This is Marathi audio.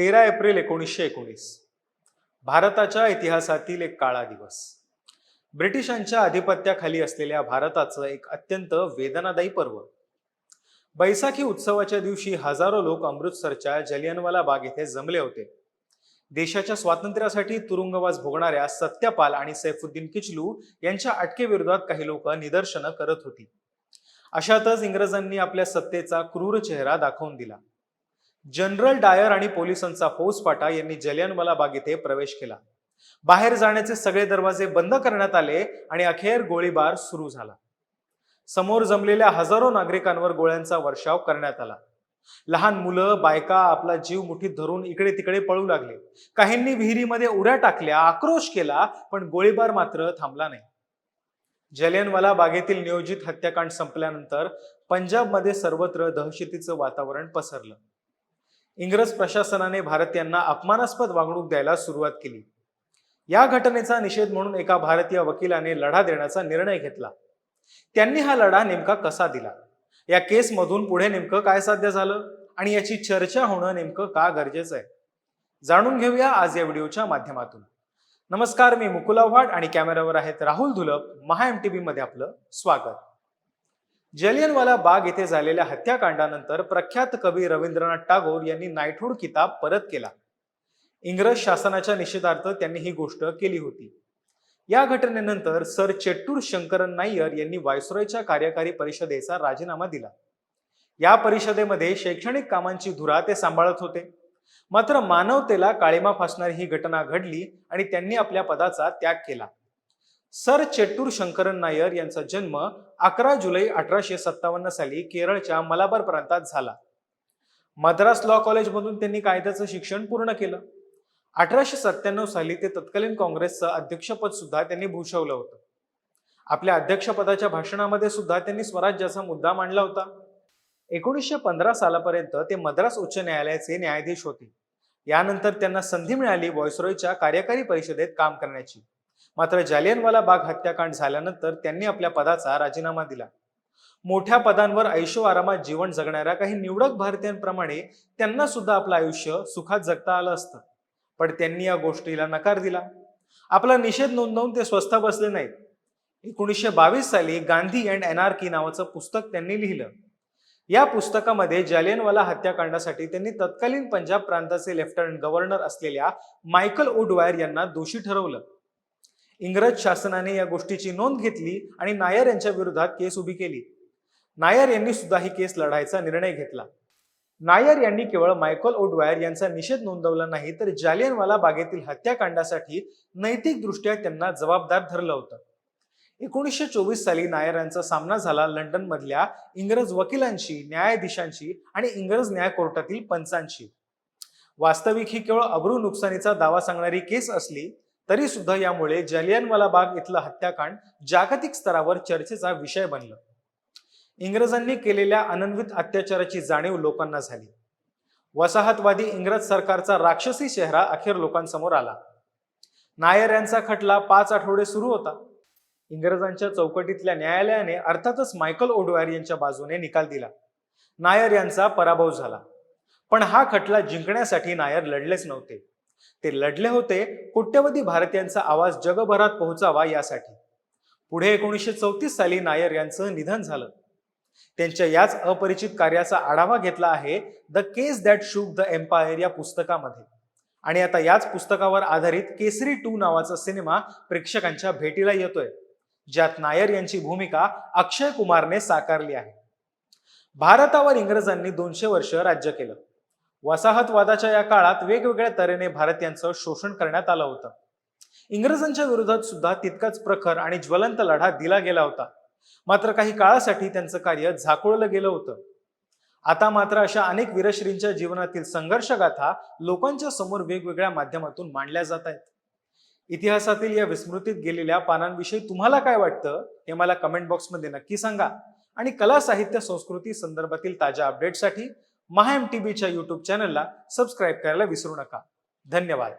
तेरा एप्रिल एकोणीसशे एकोणीस. भारताच्या इतिहासातील एक काळा दिवस. ब्रिटिशांच्या अधिपत्याखाली असलेल्या भारताचं एक अत्यंत वेदनादायी पर्व. बैसाखी उत्सवाच्या दिवशी हजारो लोक अमृतसरच्या जलियनवाला बाग येथे जमले होते. देशाच्या स्वातंत्र्यासाठी तुरुंगवास भोगणाऱ्या सत्यपाल आणि सैफुद्दीन किचलू यांच्या अटकेविरोधात काही लोक निदर्शनं करत होती. अशातच इंग्रजांनी आपल्या सत्तेचा क्रूर चेहरा दाखवून दिला. जनरल डायर आणि पोलिसांचा फौजफाटा यांनी जलियनवाला बाग येथे प्रवेश केला. बाहेर जाण्याचे सगळे दरवाजे बंद करण्यात आले आणि अखेर गोळीबार सुरू झाला. समोर जमलेल्या हजारो नागरिकांवर गोळ्यांचा वर्षाव करण्यात आला. लहान मुलं बायका आपला जीव मुठीत धरून इकडे तिकडे पळू लागले. काहींनी विहिरीमध्ये उड्या टाकल्या आक्रोश केला पण गोळीबार मात्र थांबला नाही. जलियनवाला बागेतील नियोजित हत्याकांड संपल्यानंतर पंजाबमध्ये सर्वत्र दहशतीचं वातावरण पसरलं. इंग्रज प्रशासनाने भारतीयांना अपमानास्पद वागणूक द्यायला सुरुवात केली. या घटनेचा निषेध म्हणून एका भारतीय वकिलाने लढा देण्याचा निर्णय घेतला. त्यांनी हा लढा नेमका कसा दिला? या केसमधून पुढे नेमकं काय साध्य झालं? आणि याची चर्चा होणं नेमकं का गरजेचं आहे? जाणून घेऊया आज या व्हिडिओच्या माध्यमातून. नमस्कार मी मुकुल आव्हाड आणि कॅमेऱ्यावर आहेत राहुल धुलप. महा एम टी मध्ये आपलं स्वागत. जलियनवाला बाग येथे झालेल्या हत्याकांडानंतर प्रख्यात कवी रवींद्रनाथ टागोर यांनी नायठूड किताब परत केला. इंग्रज शासनाच्या निषेधार्थ त्यांनी ही गोष्ट केली होती. या घटनेनंतर सर चेट्टूर शंकरन नायर यांनी व्हायसरॉयच्या कार्यकारी परिषदेचा राजीनामा दिला. या परिषदेमध्ये शैक्षणिक कामांची धुरा ते सांभाळत होते. मात्र मानवतेला काळीमा फासणारी ही घटना घडली आणि त्यांनी आपल्या पदाचा त्याग केला. सर चेट्टूर शंकरन नायर यांचा जन्म अकरा जुलै अठराशे सत्तावन्न साली केरळच्या मलाबार प्रांतात झाला. मद्रास लॉ कॉलेजमधून त्यांनी कायद्याचं शिक्षण पूर्ण केलं. अठराशे सत्त्याण्णव साली ते तत्कालीन काँग्रेसचं अध्यक्षपद सुद्धा त्यांनी भूषवलं होतं. आपल्या अध्यक्षपदाच्या भाषणामध्ये सुद्धा त्यांनी स्वराज्याचा मुद्दा मांडला होता. एकोणीसशे पंधरा सालापर्यंत ते मद्रास उच्च न्यायालयाचे न्यायाधीश होते. यानंतर त्यांना संधी मिळाली व्हॉइसरॉयच्या कार्यकारी परिषदेत काम करण्याची. मात्र जालियनवाला बाग हत्याकांड झाल्यानंतर त्यांनी आपल्या पदाचा राजीनामा दिला. मोठ्या पदांवर ऐशो आरामात जीवन जगणाऱ्या काही निवडक भारतीयांप्रमाणे त्यांना सुद्धा आपलं आयुष्य सुखात जगता आलं असतं. पण त्यांनी या गोष्टीला नकार दिला. आपला निषेध नोंदवून ते स्वस्थ बसले नाहीत. एकोणीसशे बावीस साली गांधी अँड एनआरकी नावाचं पुस्तक त्यांनी लिहिलं. या पुस्तकामध्ये जालियनवाला हत्याकांडासाठी त्यांनी तत्कालीन पंजाब प्रांताचे लेफ्टनंट गव्हर्नर असलेल्या मायकल ओडवायर यांना दोषी ठरवलं. इंग्रज शासनाने या गोष्टीची नोंद घेतली आणि नायर यांच्या विरोधात केस उभी केली. नायर यांनी सुद्धा ही केस लढायचा निर्णय घेतला. नायर यांनी केवळ मायकल ओडवायर यांचा निषेध नोंदवला नाही तर जालियनवाला बागेतील हत्याकांडासाठी नैतिकदृष्ट्या त्यांना जबाबदार धरलं होतं. एकोणीसशे चोवीस साली नायर यांचा सामना झाला लंडन मधल्या इंग्रज वकिलांशी न्यायाधीशांशी आणि इंग्रज न्याय कोर्टातील पंचांशी. वास्तविक ही केवळ अब्रू नुकसानीचा दावा सांगणारी केस असली तरी सुद्धा यामुळे जलियनवाला बाग इथलं हत्याकांड जागतिक स्तरावर चर्चेचा विषय बनलं. इंग्रजांनी केलेल्या अनन्वित अत्याचाराची जाणीव लोकांना झाली. वसाहतवादी इंग्रज सरकारचा राक्षसी चेहरा अखेर लोकांसमोर आला. नायर यांचा खटला पाच आठवडे सुरू होता. इंग्रजांच्या चौकटीतल्या न्यायालयाने अर्थातच मायकल ओडवायर यांच्या बाजूने निकाल दिला. नायर यांचा पराभव झाला. पण हा खटला जिंकण्यासाठी नायर लढलेच नव्हते. ते लढले होते कोट्यवधी भारतीयांचा आवाज जगभरात पोहोचावा यासाठी. पुढे एकोणीसशे चौतीस साली नायर यांचं निधन झालं. त्यांच्या याच अपरिचित कार्याचा आढावा घेतला आहे the case that shook the empire या पुस्तकामध्ये. आणि आता याच पुस्तकावर आधारित केसरी टू नावाचा सिनेमा प्रेक्षकांच्या भेटीला येतोय ज्यात नायर यांची भूमिका अक्षय कुमारने साकारली आहे. भारतावर इंग्रजांनी दोनशे वर्ष राज्य केलं. वसाहतवादाच्या या काळात वेगवेगळ्या तऱ्हेने भारतीयांचं शोषण करण्यात आलं होतं. इंग्रजांच्या विरोधात सुद्धा तितकाच प्रखर आणि ज्वलंत लढा दिला गेला होता. मात्र काही काळासाठी त्यांचं कार्य झाकोळलं गेलं होतं. आता मात्र अशा अनेक वीरश्रींच्या जीवनातील संघर्षगाथा लोकांच्या समोर वेगवेगळ्या माध्यमातून मांडल्या जात आहेत. इतिहासातील या विस्मृतीत गेलेल्या पानांविषयी तुम्हाला काय वाटतं हे मला कमेंट बॉक्समध्ये नक्की सांगा. आणि कला साहित्य संस्कृती संदर्भातील ताज्या अपडेटसाठी महाएम टीव्हीच्या टी बीच्या युट्यूब चॅनलला सबस्क्राईब करायला विसरू नका. धन्यवाद.